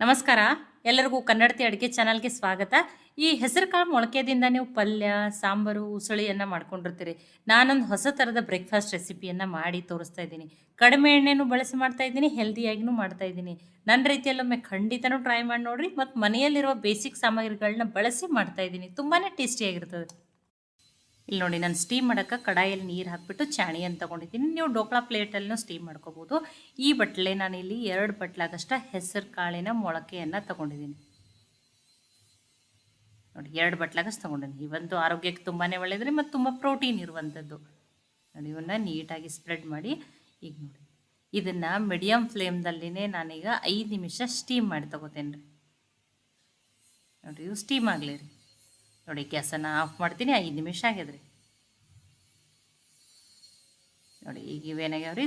ನಮಸ್ಕಾರ. ಎಲ್ಲರಿಗೂ ಕನ್ನಡತಿ ಅಡುಗೆ ಚಾನಲ್ಗೆ ಸ್ವಾಗತ. ಈ ಹೆಸರು ಕಾಳು ಮೊಳಕೆದಿಂದ ನೀವು ಪಲ್ಯ, ಸಾಂಬಾರು, ಉಸುಳಿಯನ್ನು ಮಾಡ್ಕೊಂಡಿರ್ತೀರಿ. ನಾನೊಂದು ಹೊಸ ಥರದ ಬ್ರೇಕ್ಫಾಸ್ಟ್ ರೆಸಿಪಿಯನ್ನು ಮಾಡಿ ತೋರಿಸ್ತಾ ಇದ್ದೀನಿ. ಕಡಿಮೆ ಎಣ್ಣೆನೂ ಬಳಸಿ ಮಾಡ್ತಾ ಇದ್ದೀನಿ ಹೆಲ್ದಿಯಾಗಿನೂ ಮಾಡ್ತಾ ಇದ್ದೀನಿ. ನನ್ನ ರೀತಿಯಲ್ಲೊಮ್ಮೆ ಖಂಡಿತನೂ ಟ್ರೈ ಮಾಡಿ ನೋಡಿರಿ ಮತ್ತು ಮನೆಯಲ್ಲಿರುವ ಬೇಸಿಕ್ ಸಾಮಗ್ರಿಗಳನ್ನ ಬಳಸಿ ಮಾಡ್ತಾ ಇದ್ದೀನಿ. ತುಂಬಾ ಟೇಸ್ಟಿಯಾಗಿರ್ತದೆ ಇಲ್ಲಿ ನೋಡಿ, ನಾನು ಸ್ಟೀಮ್ ಮಾಡೋಕ್ಕೆ ಕಡಾಯಲ್ಲಿ ನೀರು ಹಾಕಿಬಿಟ್ಟು ಚಾಣಿಯನ್ನು ತೊಗೊಂಡಿದ್ದೀನಿ. ನೀವು ಡೋಕ್ಲಾ ಪ್ಲೇಟಲ್ಲೂ ಸ್ಟೀಮ್ ಮಾಡ್ಕೋಬೋದು. ಈ ಬಟ್ಲೆ ನಾನಿಲ್ಲಿ ಎರಡು ಬಟ್ಲಾಗಷ್ಟ ಹೆಸರು ಕಾಳಿನ ಮೊಳಕೆಯನ್ನು ತೊಗೊಂಡಿದ್ದೀನಿ. ನೋಡಿ, ಎರಡು ಬಟ್ಲಾಗಷ್ಟು ತೊಗೊಂಡಿದ್ದೀನಿ. ಇವಂತೂ ಆರೋಗ್ಯಕ್ಕೆ ತುಂಬಾ ಒಳ್ಳೆಯದ್ರಿ ಮತ್ತು ತುಂಬ ಪ್ರೋಟೀನ್ ಇರುವಂಥದ್ದು ನೋಡಿ, ಇವನ್ನ ನೀಟಾಗಿ ಸ್ಪ್ರೆಡ್ ಮಾಡಿ, ಈಗ ನೋಡಿ. ಇದನ್ನು ಮೀಡಿಯಮ್ ಫ್ಲೇಮ್ದಲ್ಲಿನೇ ನಾನೀಗ ಐದು ನಿಮಿಷ ಸ್ಟೀಮ್ ಮಾಡಿ ತಗೋತೇನೆ ರೀ ನೋಡಿ, ಇವು ಸ್ಟೀಮ್ ಆಗಲಿ ರೀ. ನೋಡಿ, ಗ್ಯಾಸನ್ನು ಆಫ್ ಮಾಡ್ತೀನಿ, ಐದು ನಿಮಿಷ ಆಗ್ಯದ್ರಿ ನೋಡಿ, ಈಗ ಇವೇನಾಗ್ಯಾವ್ರಿ?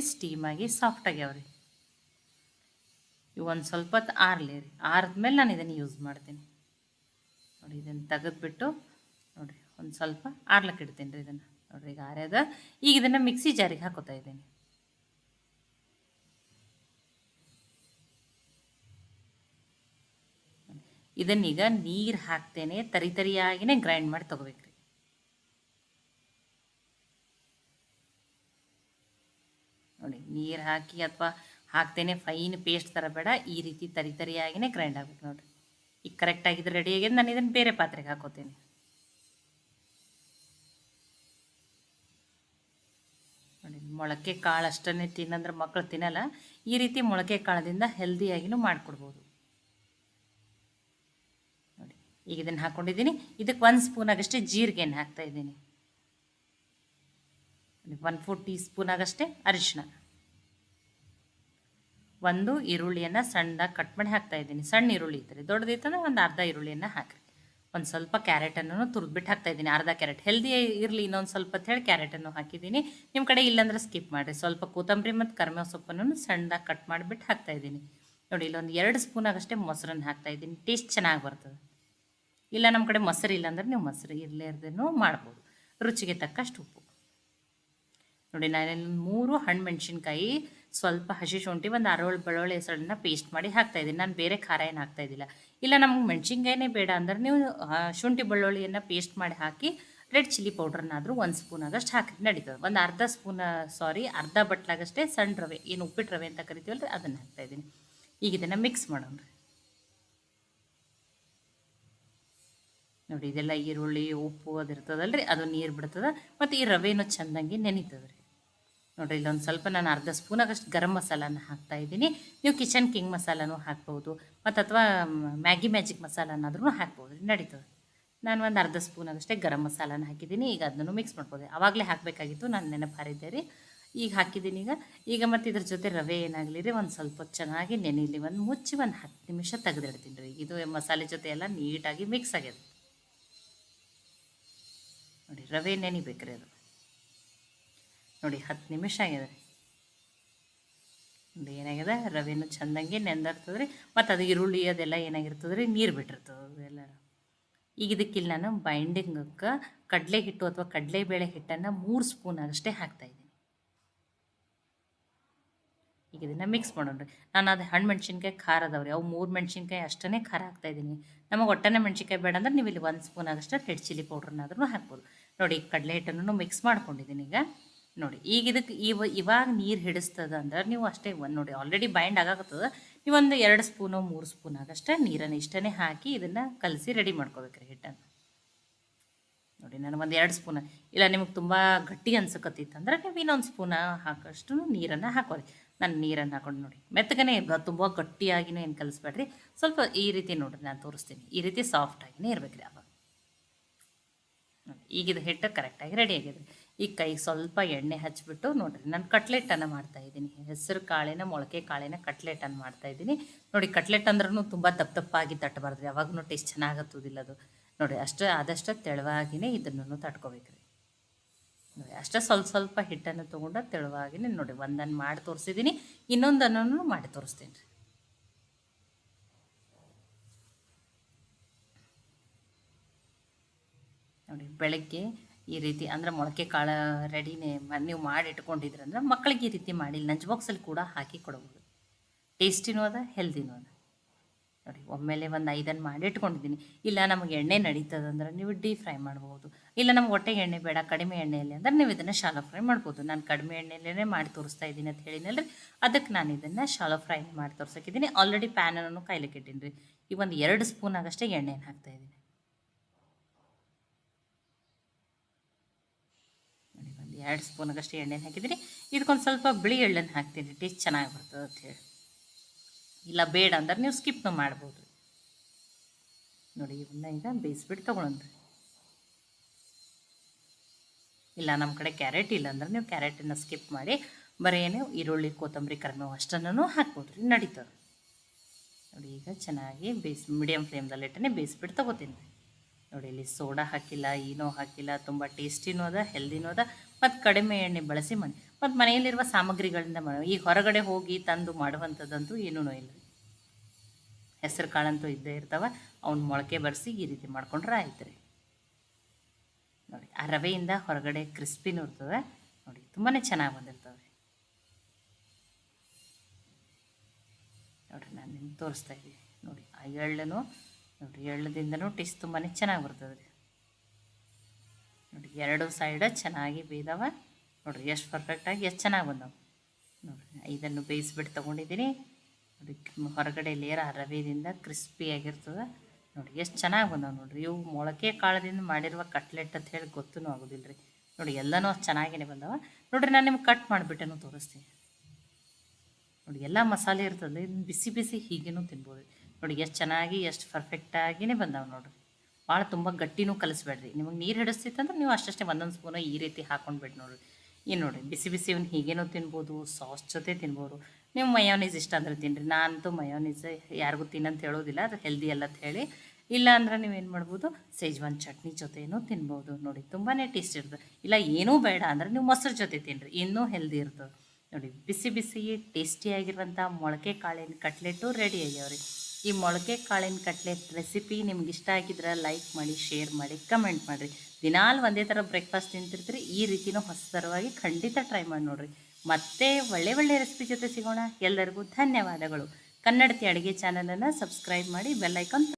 ಆಗಿ ಸಾಫ್ಟ್ ಆಗ್ಯಾವ್ರಿ. ಇವು ಒಂದು ಸ್ವಲ್ಪ ಹೊತ್ತು ಆರ್ಲಿ ರೀ. ಆರಿದ್ಮೇಲೆ ನಾನು ಇದನ್ನು ಯೂಸ್ ಮಾಡ್ತೀನಿ. ನೋಡಿ, ಇದನ್ನು ತೆಗೆದ್ಬಿಟ್ಟು ನೋಡಿರಿ ಒಂದು ಸ್ವಲ್ಪ ಆರ್ಲಕ್ಕೆ ಇಡ್ತೀನಿ ರೀ ಇದನ್ನು. ನೋಡಿರಿ, ಈಗ ಆರ್ಯದ, ಈಗ ಇದನ್ನು ಮಿಕ್ಸಿ ಜಾರಿಗೆ ಹಾಕೋತಾ ಇದ್ದೀನಿ. ಇದನ್ನೀಗ ನೀರು ಹಾಕ್ತೇನೆ ತರಿ ತರಿಯಾಗಿನೇ ಗ್ರೈಂಡ್ ಮಾಡಿ ತೊಗೋಬೇಕ್ರಿ. ನೋಡಿ, ನೀರು ಹಾಕಿ ಅಥವಾ ಹಾಕ್ತೇನೆ ಫೈನ್ ಪೇಸ್ಟ್ ಥರ ಬೇಡ, ಈ ರೀತಿ ತರಿ ತರಿಯಾಗಿನೇ ಗ್ರೈಂಡ್ ಆಗ್ಬೇಕು ನೋಡಿರಿ. ಈಗ ಕರೆಕ್ಟಾಗಿದ್ದು ರೆಡಿ ಆಗಿದೆ ನಾನು ಇದನ್ನು ಬೇರೆ ಪಾತ್ರೆಗೆ ಹಾಕೋತೇನೆ. ನೋಡಿ, ಮೊಳಕೆ ಕಾಳು ಅಷ್ಟನ್ನೇ ತಿನ್ನಂದ್ರೆ ಮಕ್ಕಳು ತಿನ್ನಲ್ಲ, ಈ ರೀತಿ ಮೊಳಕೆ ಕಾಳದಿಂದ ಹೆಲ್ದಿಯಾಗಿನೂ ಮಾಡಿಕೊಡ್ಬೋದು ನೋಡಿ ಈಗ ಇದನ್ನು ಹಾಕ್ಕೊಂಡಿದ್ದೀನಿ ಇದಕ್ಕೆ ಒಂದು ಸ್ಪೂನ್ ಆಗಷ್ಟೇ ಜೀರಿಗೆಯನ್ನು ಹಾಕ್ತಾ ಇದ್ದೀನಿ. ಒನ್ ಫೋರ್ ಟೀ ಸ್ಪೂನ್ ಆಗಷ್ಟೇ ಅರಿಶಿನ ಒಂದು ಈರುಳ್ಳಿಯನ್ನು ಸಣ್ಣದಾಗಿ ಕಟ್ ಮಾಡಿ ಹಾಕ್ತಾ ಇದ್ದೀನಿ. ಸಣ್ಣ ಈರುಳ್ಳಿ ಇದ್ದರೆ ದೊಡ್ಡದಿತ್ತಂದ್ರೆ ಒಂದು ಅರ್ಧ ಈರುಳ್ಳಿಯನ್ನು ಹಾಕಿರಿ. ಒಂದು ಸ್ವಲ್ಪ ಕ್ಯಾರೆಟನ್ನು ತುರಿದ್ಬಿಟ್ಟು ಹಾಕ್ತಾ ಇದ್ದೀನಿ. ಅರ್ಧ ಕ್ಯಾರೆಟ್ ಹೆಲ್ದಿ ಇರಲಿ ಇನ್ನೊಂದು ಸ್ವಲ್ಪ ಅಂತ ಹೇಳಿ ಕ್ಯಾರೆಟನ್ನು ಹಾಕಿದ್ದೀನಿ. ನಿಮ್ಮ ಕಡೆ ಇಲ್ಲಾಂದ್ರೆ ಸ್ಕಿಪ್ ಮಾಡಿರಿ. ಸ್ವಲ್ಪ ಕೊತ್ತಂಬರಿ ಮತ್ತು ಕರಿಮೇವು ಸೊಪ್ಪನ್ನು ಸಣ್ಣದಾಗಿ ಕಟ್ ಮಾಡಿಬಿಟ್ಟು ಹಾಕ್ತಾ ಇದ್ದೀನಿ. ನೋಡಿ, ಇಲ್ಲೊಂದು ಎರಡು ಸ್ಪೂನ್ ಆಗಷ್ಟೇ ಮೊಸರನ್ನು ಹಾಕ್ತಾ ಇದ್ದೀನಿ. ಟೇಸ್ಟ್ ಚೆನ್ನಾಗಿ ಬರ್ತದೆ. ಇಲ್ಲ ನಮ್ಮ ಕಡೆ ಮೊಸರು ಇಲ್ಲ ಅಂದರೆ ನೀವು ಮೊಸರು ಇರಲೇ ಇರ್ದೇನೂ ಮಾಡ್ಬೋದು. ರುಚಿಗೆ ತಕ್ಕಷ್ಟು ಉಪ್ಪು. ನೋಡಿ, ನಾನು ಮೂರು ಹಣ್ಣು ಮೆಣಸಿನ್ಕಾಯಿ ಸ್ವಲ್ಪ ಹಸಿ ಶುಂಠಿ, ಒಂದು ಅರಳು ಬೆಳ್ಳುಳ್ಳಿ ಹೆಸರನ್ನ ಪೇಸ್ಟ್ ಮಾಡಿ ಹಾಕ್ತಾ ಇದ್ದೀನಿ. ನಾನು ಬೇರೆ ಖಾರ ಏನು ಹಾಕ್ತಾ ಇದ್ದಿಲ್ಲ. ಇಲ್ಲ, ನಮ್ಗೆ ಮೆಣಸಿನ್ಕಾಯಿನೇ ಬೇಡ ಅಂದ್ರೆ ನೀವು ಶುಂಠಿ ಬೆಳ್ಳುಳ್ಳಿಯನ್ನು ಪೇಸ್ಟ್ ಮಾಡಿ ಹಾಕಿ, ರೆಡ್ ಚಿಲ್ಲಿ ಪೌಡ್ರನ್ನಾದರೂ ಒಂದು ಸ್ಪೂನ್ ಆಗಷ್ಟು ಹಾಕಿ ನಡೀತದೆ. ಒಂದು ಅರ್ಧ ಸ್ಪೂನ್ ಸಾರಿ ಅರ್ಧ ಬಟ್ಲಾಗಷ್ಟೇ ಸಣ್ಣ ರವೆ, ಏನು ಉಪ್ಪಿಟ್ಟು ರವೆ ಅಂತ ಕರಿತೀವಲ್ಲ ರೀ ಅದನ್ನು ಹಾಕ್ತಾ ಇದ್ದೀನಿ. ಈಗ ಇದನ್ನು ಮಿಕ್ಸ್ ಮಾಡೋಣ ರೀ ನೋಡಿ, ಇದೆಲ್ಲ ಈರುಳ್ಳಿ, ಉಪ್ಪು ಅದು ಇರ್ತದಲ್ಲ ರೀ ಅದು ನೀರು ಬಿಡ್ತದೆ, ಮತ್ತು ಈ ರವೆನೂ ಚೆಂದಂಗೆ ನೆನೀತದೆ ರೀ ನೋಡಿರಿ, ಇಲ್ಲೊಂದು ಸ್ವಲ್ಪ ನಾನು ಅರ್ಧ ಸ್ಪೂನಾಗಷ್ಟು ಗರಂ ಮಸಾಲಾನ ಹಾಕ್ತಾ ಇದ್ದೀನಿ. ನೀವು ಕಿಚನ್ ಕಿಂಗ್ ಮಸಾಲನೂ ಹಾಕ್ಬೋದು, ಮತ್ತು ಅಥವಾ ಮ್ಯಾಗಿ ಮ್ಯಾಜಿಕ್ ಮಸಾಲನಾದ್ರೂ ಹಾಕ್ಬೋದು ರೀ ನಡೀತದೆ. ನಾನು ಒಂದು ಅರ್ಧ ಸ್ಪೂನಾಗಷ್ಟೇ ಗರಂ ಮಸಾಲಾನ ಹಾಕಿದ್ದೀನಿ, ಈಗ ಅದನ್ನು ಮಿಕ್ಸ್ ಮಾಡ್ಬೋದು. ಆವಾಗಲೇ ಹಾಕಬೇಕಾಗಿತ್ತು, ನಾನು ನೆನಪು ಹಾರಿದ್ದೆ ರೀ. ಈಗ ಹಾಕಿದ್ದೀನಿ ಈಗ. ಈಗ ಮತ್ತು ಇದ್ರ ಜೊತೆ ರವೆ ಏನಾಗಲಿ ರೀ, ಒಂದು ಸ್ವಲ್ಪ ಚೆನ್ನಾಗಿ ನೆನೆಯಲಿ ಒಂದು ಮುಚ್ಚಿ ಒಂದು ಹತ್ತು ನಿಮಿಷ ತೆಗೆದಿಡ್ತೀನಿ ರೀ. ಇದು ಮಸಾಲೆ ಜೊತೆ ಎಲ್ಲ ನೀಟಾಗಿ ಮಿಕ್ಸ್ ಆಗ್ಯದ ನೋಡಿ, ರವೆ ನೆನಿಬೇಕ್ರಿ ಅದು. ನೋಡಿ, ಹತ್ತು ನಿಮಿಷ ಆಗಿದೆ. ನೋಡಿ ಏನಾಗಿದೆ? ರವೆನೂ ಚೆಂದಂಗೆ ನೆಂದಿರ್ತದೆ ರೀ ಮತ್ತು ಅದು ಈರುಳ್ಳಿ ಅದೆಲ್ಲ ಏನಾಗಿರ್ತದೆ ರೀ ನೀರು ಬಿಟ್ಟಿರ್ತದೆ ಅದೆಲ್ಲ. ಈಗ ಇದಕ್ಕಿಲ್ಲ ನಾನು ಬೈಂಡಿಂಗಕ್ಕೆ ಕಡಲೆ ಹಿಟ್ಟು ಅಥವಾ ಕಡಲೆಬೇಳೆ ಹಿಟ್ಟನ್ನು ಮೂರು ಸ್ಪೂನ್ ಅಷ್ಟೇ ಹಾಕ್ತಾಯಿದ್ದೀನಿ ಈಗ ಇದನ್ನು ಮಿಕ್ಸ್ ಮಾಡೋಣ ನಾನು ಅದು ಹಣ್ಣು ಮೆಣಸಿನ್ಕಾಯಿ ಖಾರ ಅದಾವ್ರಿ ಅವು ಮೂರು ಮೆಣಸಿನ್ಕಾಯಿ ಅಷ್ಟೇ ಖಾರ ಹಾಕ್ತಾಯಿದ್ದೀನಿ ನಮಗೆ ಒಟ್ಟನೆ ಮೆಣಸಿನ್ಕಾಯಿ ಬೇಡ ಅಂದ್ರೆ ನೀವು ಇಲ್ಲಿ ಒಂದು ಸ್ಪೂನ್ ಆಗಷ್ಟು ರೆಡ್ ಚಿಲ್ಲಿ ಪೌಡ್ರನ್ನಾದ್ರೂ ಹಾಕ್ಬೋದು. ನೋಡಿ ಈಗ ಕಡಲೆ ಹಿಟ್ಟನ್ನು ಮಿಕ್ಸ್ ಮಾಡ್ಕೊಂಡಿದ್ದೀನಿ ಈಗ. ನೋಡಿ, ಈಗ ಇದಕ್ಕೆ ಇವ, ಇವಾಗ ನೀರು ಹಿಡಿಸ್ತದೆ ಅಂದ್ರೆ ನೀವು ಅಷ್ಟೇ ಒಂದು ನೋಡಿ ಆಲ್ರೆಡಿ ಬೈಂಡ್ ಆಗಾಕತ್ತದ. ನೀವು ಒಂದು ಎರಡು ಸ್ಪೂನು ಮೂರು ಸ್ಪೂನ್ ಆಗಷ್ಟೇ ನೀರನ್ನು ಇಷ್ಟೇ ಹಾಕಿ ಇದನ್ನು ಕಲಸಿ ರೆಡಿ ಮಾಡ್ಕೋಬೇಕ್ರಿ ಹಿಟ್ಟನ್ನು. ನೋಡಿ, ನಾನು ಒಂದು ಎರಡು ಸ್ಪೂನ್ ಇಲ್ಲ, ನಿಮಗೆ ತುಂಬ ಗಟ್ಟಿ ಅನ್ಸಕತ್ತಿತ್ತಂದ್ರೆ ನೀವು ಇನ್ನೊಂದು ಸ್ಪೂನ ಹಾಕೋಷ್ಟು ನೀರನ್ನು ಹಾಕೋರಿ. ನಾನು ನೀರನ್ನು ಹಾಕೊಂಡು ನೋಡಿ. ಮೆತ್ತಗನೇ ತುಂಬ ಗಟ್ಟಿಯಾಗಿನೂ ಏನು ಕಲಿಸ್ಬೇಡ್ರಿ. ಸ್ವಲ್ಪ ಈ ರೀತಿ ನೋಡಿರಿ, ನಾನು ತೋರಿಸ್ತೀನಿ. ಈ ರೀತಿ ಸಾಫ್ಟಾಗಿನೇ ಇರಬೇಕ್ರಿ ಅವಾಗ. ಈಗಿದು ಹಿಟ್ಟು ಕರೆಕ್ಟಾಗಿ ರೆಡಿ ಆಗಿದೆ. ಈಗ ಕೈಗೆ ಸ್ವಲ್ಪ ಎಣ್ಣೆ ಹಚ್ಚಿಬಿಟ್ಟು ನೋಡಿರಿ, ನಾನು ಕಟ್ಲೆಟನ್ನು ಮಾಡ್ತಾಯಿದ್ದೀನಿ ಹೆಸರು ಕಾಳಿನ, ಮೊಳಕೆ ಕಾಳಿನ ಕಟ್ಲೆಟನ್ನು ಮಾಡ್ತಾಯಿದ್ದೀನಿ ನೋಡಿ ಕಟ್ಲೆಟ್ ಅಂದ್ರೂ ತುಂಬ ದಪ್ಪ ದಪ್ಪಾಗಿ ತಟ್ಟಬಾರ್ದು ಯಾವಾಗೂ ಟೇಸ್ಟ್ ಚೆನ್ನಾಗತ್ತುದಿಲ್ಲ ಅದು. ನೋಡಿ, ಅಷ್ಟು, ಆದಷ್ಟು ತೆಳುವಾಗಿನೇ ಇದನ್ನು ತಟ್ಕೋಬೇಕ್ರಿ. ನೋಡಿ, ಅಷ್ಟೇ ಸ್ವಲ್ಪ ಸ್ವಲ್ಪ ಹಿಟ್ಟನ್ನು ತೊಗೊಂಡು ತೆಳುವಾಗಿನೇ ನೋಡಿ, ಒಂದನ್ನು ಮಾಡಿ ತೋರಿಸಿದ್ದೀನಿ, ಇನ್ನೊಂದನ್ನು ಮಾಡಿ ತೋರಿಸ್ತೀನಿ. ರೀ ನೋಡಿ, ಬೆಳಗ್ಗೆ ಈ ರೀತಿ, ಅಂದರೆ ಮೊಳಕೆ ಕಾಳು ರೆಡಿನೇ ನೀವು ಮಾಡಿ ಇಟ್ಕೊಂಡಿದ್ರಂದ್ರೆ ಮಕ್ಕಳಿಗೆ ಈ ರೀತಿ ಮಾಡಿ ಲಂಚ್ ಬಾಕ್ಸಲ್ಲಿ ಕೂಡ ಹಾಕಿ ಕೊಡಬಹುದು ಟೇಸ್ಟಿನೂ ಅದ, ಹೆಲ್ದಿನೂ ಅದ. ನೋಡಿ, ಒಮ್ಮೆಲೆ ಒಂದು ಐದನ್ನು ಮಾಡಿ ಇಟ್ಕೊಂಡಿದ್ದೀನಿ. ಇಲ್ಲ, ನಮಗೆ ಎಣ್ಣೆ ನಡೀತದಂದ್ರೆ ನೀವು ಡೀಪ್ ಫ್ರೈ ಮಾಡ್ಬೋದು. ಇಲ್ಲ, ನಮ್ಗೆ ಹೊಟ್ಟೆಗೆ ಎಣ್ಣೆ ಬೇಡ, ಕಡಿಮೆ ಎಣ್ಣೆಯಲ್ಲಿ ಅಂದ್ರೆ ನೀವು ಇದನ್ನು ಶಾಲೋ ಫ್ರೈ ಮಾಡ್ಬೋದು. ನಾನು ಕಡಿಮೆ ಎಣ್ಣೆಯಲ್ಲೇ ಮಾಡಿ ತೋರಿಸ್ತಾ ಇದ್ದೀನಿ ಅಂತ ಹೇಳಿನಲ್ರಿ ಅದಕ್ಕೆ ನಾನು ಇದನ್ನು ಶಾಲೋ ಫ್ರೈ ಮಾಡಿ ತೋರ್ಸಕ್ಕಿದ್ದೀನಿ. ಆಲ್ರೆಡಿ ಪ್ಯಾನನ್ನು ಕಾಯ್ಲಿಕ್ಕೆ ಇಟ್ಟೀನಿ ರೀ ಈ ಒಂದು ಎರಡು ಸ್ಪೂನ್ ಆಗಷ್ಟೇ ಎಣ್ಣೆನ ಹಾಕ್ತಾ ಇದ್ದೀನಿ. ಒಂದು ಎರಡು ಸ್ಪೂನ್ ಆಗಷ್ಟೇ ಎಣ್ಣೆನ ಹಾಕಿದ್ದೀನಿ. ಇದಕ್ಕೊಂದು ಸ್ವಲ್ಪ ಬಿಳಿ ಎಳ್ಳನ್ನು ಹಾಕ್ತೀನಿ. ಟೇಸ್ಟ್ ಚೆನ್ನಾಗಿ ಬರ್ತದೆ ಅಂತ ಹೇಳಿ. ಇಲ್ಲ ಬೇಡ ಅಂದ್ರೆ ನೀವು ಸ್ಕಿಪ್ನು ಮಾಡ್ಬೋದು. ನೋಡಿ ಇವನ್ನ ಈಗ ಬೇಯಿಸ್ಬಿಟ್ಟು ತೊಗೊಳಂದ್ರಿ ಇಲ್ಲ ನಮ್ಮ ಕಡೆ ಕ್ಯಾರೆಟ್ ಇಲ್ಲ ಅಂದ್ರೆ ನೀವು ಕ್ಯಾರೆಟನ್ನು ಸ್ಕಿಪ್ ಮಾಡಿ, ಬರೀ ಏನು ಈರುಳ್ಳಿ, ಕೊತ್ತಂಬರಿ, ಕರಿಬೇವು ಅಷ್ಟನ್ನು ಹಾಕ್ಬೋದು ರೀ ನಡೀತದೆ. ನೋಡಿ, ಈಗ ಚೆನ್ನಾಗಿ ಬೇಯಿಸಿ ಮೀಡಿಯಮ್ ಫ್ಲೇಮ್ದಲ್ಲಿ ಇಟ್ಟನೆ ಬೇಯಿಸ್ಬಿಟ್ಟು ತೊಗೋತೀನಿ. ನೋಡಿ, ಇಲ್ಲಿ ಸೋಡಾ ಹಾಕಿಲ್ಲ ಏನೋ ಹಾಕಿಲ್ಲ, ತುಂಬ ಟೇಸ್ಟಿನೂ ಅದ ಹೆಲ್ದಿನೂ ಅದ. ಮತ್ತು ಕಡಿಮೆ ಎಣ್ಣೆ ಬಳಸಿ ಮಾಡಿ ಮತ್ತು ಮನೆಯಲ್ಲಿರುವ ಸಾಮಗ್ರಿಗಳಿಂದ ಈ ಹೊರಗಡೆ ಹೋಗಿ ತಂದು ಮಾಡುವಂಥದ್ದಂತೂ ಏನೂ ಇಲ್ಲ ಹೆಸರು ಕಾಳಂತೂ ಇದ್ದೇ ಇರ್ತಾವೆ, ಅವ್ನ ಮೊಳಕೆ ಬರೆಸಿ ಈ ರೀತಿ ಮಾಡ್ಕೊಂಡ್ರೆ ಆಯ್ತು ರೀ ನೋಡಿ, ಆ ರವೆಯಿಂದ ಹೊರಗಡೆ ಕ್ರಿಸ್ಪಿನೂ ಇರ್ತದೆ. ನೋಡಿ ತುಂಬಾ ಚೆನ್ನಾಗಿ ಬಂದಿರ್ತವೆ. ನೋಡಿರಿ, ನಾನು ನಿಮ್ಗೆ ತೋರಿಸ್ತಾ ಇದ್ದೀನಿ. ನೋಡಿ, ಆ ಎಳ್ಳನು ನೋಡಿರಿ ಎಳ್ಳದಿಂದನೂ ಟೇಸ್ಟ್ ತುಂಬಾ ಚೆನ್ನಾಗಿ ಬರ್ತದೆ ರೀ ನೋಡಿ, ಎರಡು ಸೈಡ ಚೆನ್ನಾಗಿ ಬೇಯ್ದವ. ನೋಡಿರಿ, ಎಷ್ಟು ಪರ್ಫೆಕ್ಟಾಗಿ ಎಷ್ಟು ಚೆನ್ನಾಗಿ ಬಂದವು. ನೋಡಿರಿ ಇದನ್ನು ಬೇಯಿಸ್ಬಿಟ್ಟು ತೊಗೊಂಡಿದ್ದೀನಿ. ನೋಡಿ ಹೊರಗಡೆ ಲೇರ ಆ ರವೆದಿಂದ ಕ್ರಿಸ್ಪಿಯಾಗಿರ್ತದೆ ನೋಡಿ, ಎಷ್ಟು ಚೆನ್ನಾಗಿ ಬಂದವು ನೋಡಿರಿ. ಇವು ಮೊಳಕೆ ಕಾಳದಿಂದ ಮಾಡಿರುವ ಕಟ್ಲೆಟ್ ಅಂತ ಹೇಳಿ ಗೊತ್ತೂ ಆಗೋದಿಲ್ಲ ರೀ ನೋಡಿ, ಎಲ್ಲನೂ ಅಷ್ಟು ಚೆನ್ನಾಗೇ ಬಂದವ. ನೋಡಿರಿ, ನಾನು ನಿಮ್ಗೆ ಕಟ್ ಮಾಡಿಬಿಟ್ಟೇನೂ ತೋರಿಸ್ತೀನಿ. ನೋಡಿ, ಎಲ್ಲ ಮಸಾಲೆ ಇರ್ತದೆ ಬಿಸಿ ಬಿಸಿ ಹೀಗೇನೂ ತಿನ್ಬೋದು. ನೋಡಿ, ಎಷ್ಟು ಚೆನ್ನಾಗಿ, ಎಷ್ಟು ಪರ್ಫೆಕ್ಟಾಗಿಯೇ ಬಂದಾವೆ ನೋಡಿರಿ ಭಾಳ ತುಂಬ ಗಟ್ಟಿನೂ ಕಲಿಸ್ಬೇಡ್ರಿ. ನಿಮಗೆ ನೀರು ಹಿಡಿಸ್ತಿತ್ತಂದ್ರೆ ನೀವು ಅಷ್ಟಷ್ಟೇ ಒಂದೊಂದು ಸ್ಪೂನು ಈ ರೀತಿ ಹಾಕೊಂಡ್ಬಿಟ್ಟು ನೋಡಿರಿ ಏನು ನೋಡಿ, ಬಿಸಿ ಬಿಸಿ ಇವ್ನ ಹೀಗೇನೂ ತಿನ್ಬೋದು, ಸಾಸ್ ಜೊತೆ ತಿನ್ಬೋದು. ನೀವು ಮಯೋನೀಸ್ ಇಷ್ಟ ಅಂದ್ರೆ ತಿನ್ನಿರಿ ನಾನಂತೂ ಮಯೋನೀಸ್ ಯಾರಿಗೂ ತಿನ್ನಂತ ಹೇಳೋದಿಲ್ಲ, ಅದು ಹೆಲ್ದಿ ಅಲ್ಲ ಅಂತ ಹೇಳಿ. ಇಲ್ಲ ಅಂದ್ರೆ ಏನು ಮಾಡ್ಬೋದು ಸೇಜ್ವಾನ್ ಚಟ್ನಿ ಜೊತೆನೂ ತಿನ್ಬೋದು. ನೋಡಿ ತುಂಬಾ ಟೇಸ್ಟ್ ಇರ್ತದೆ. ಇಲ್ಲ, ಏನೂ ಬೇಡ ಅಂದ್ರೆ ನೀವು ಮೊಸರು ಜೊತೆ ತಿನ್ನಿರಿ ಇನ್ನೂ ಹೆಲ್ದಿ ಇರ್ತದೆ. ನೋಡಿ, ಬಿಸಿ ಬಿಸಿ ಟೇಸ್ಟಿಯಾಗಿರುವಂಥ ಮೊಳಕೆ ಕಾಳಿನ ಕಟ್ಲೆಟ್ಟು ರೆಡಿ ಆಗ್ಯಾವ್ರಿ. ಈ ಮೊಳಕೆ ಕಾಳಿನ ಕಟ್ಲೆಟ್ ರೆಸಿಪಿ ನಿಮ್ಗೆ ಇಷ್ಟ ಆಗಿದ್ರೆ ಲೈಕ್ ಮಾಡಿ ಶೇರ್ ಮಾಡಿ ಕಮೆಂಟ್ ಮಾಡಿರಿ. ದಿನಾಲು ಒಂದೇ ಥರ ಬ್ರೇಕ್ಫಾಸ್ಟ್ ತಿಂತಿರ್ತೀರಿ. ಈ ರೀತಿನೂ ಹೊಸತರವಾಗಿ ಖಂಡಿತ ಟ್ರೈ ಮಾಡಿ ನೋಡಿರಿ. ಮತ್ತೆ ಒಳ್ಳೆ ಒಳ್ಳೆ ರೆಸಿಪಿ ಜೊತೆ ಸಿಗೋಣ. ಎಲ್ಲರಿಗೂ ಧನ್ಯವಾದಗಳು. ಕನ್ನಡತಿ ಅಡುಗೆ ಚಾನಲನ್ನು ಸಬ್ಸ್ಕ್ರೈಬ್ ಮಾಡಿ ಬೆಲ್ಲೈಕಾನ್